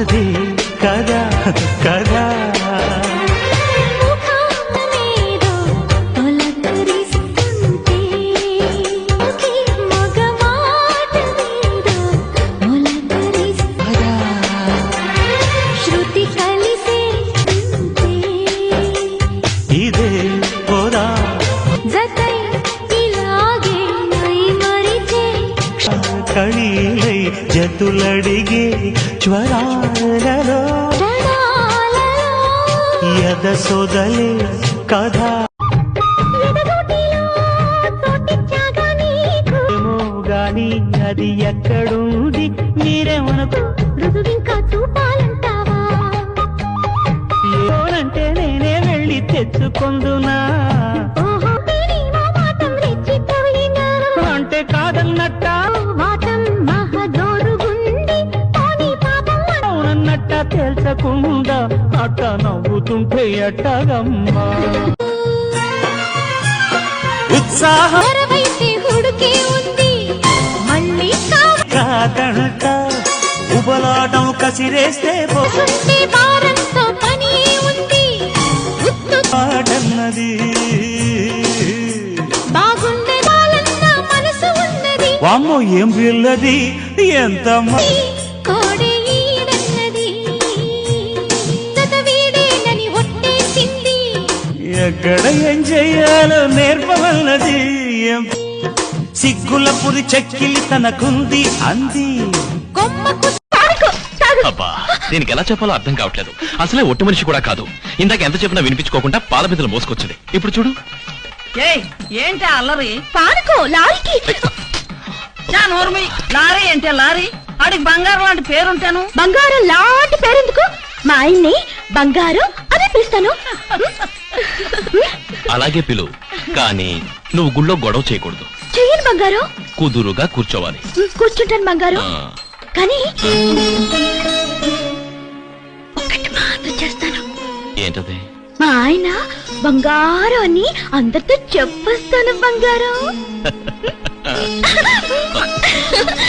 ஆகாதே కళీలై జతులడిగే జ్వరాలలో. ఎద సొదలే కథ. గాని అది ఎక్కడుంది? మీరేమనుకో రుజువింకా చూపాలంటావా ఏమనంటే నేనే వెళ్ళి తెచ్చుకుందునా? తేల్చకుండా అట్ట నవ్వుతుంటే ఎట్టగమ్మా. ఉత్సాహం కాదంట ఉబలాటం కసిరేస్తే పోటన్నది వామ్మో ఏం పిల్లది ఎంత కోడే ఎక్కడ ఏం చెయ్యాలో నేర్పవన్నది ఏం సిగ్గుల పురి చెక్కిలి తనకుంది అంది. అబ్బా దీనికి ఎలా చెప్పాలో అర్థం కావట్లేదు. అసలే ఒట్టి మనిషి కూడా కాదు. ఇందాక ఎంత చెప్పినా వినిపించుకోకుండా పాల బిందెలు మోసుకొచ్చింది. ఇప్పుడు చూడు. ఏయ్ ఏంటి అల్లరి? పాడుకో లారీకి. నోర్మి లారీ ఏంటి లారీ? ఆడికి బంగారం లాంటి పేరుంటాను? బంగారం లాంటి పేరెందుకు? మా ఆయన్ని బంగారం అదే పిలుస్తాను. అలాగే పిలు కానీ నువ్వు గుళ్ళో గొడవ చేయకూడదు. చెయ్యను బంగారం. కుదురుగా కూర్చోవాలి. కూర్చుంటాను బంగారం. కానీ ఒక్కటి మాత్రం చేస్తాను. ఏంటది? మా ఆయన బంగారం అని అందరితో చెప్పేస్తాను బంగారం.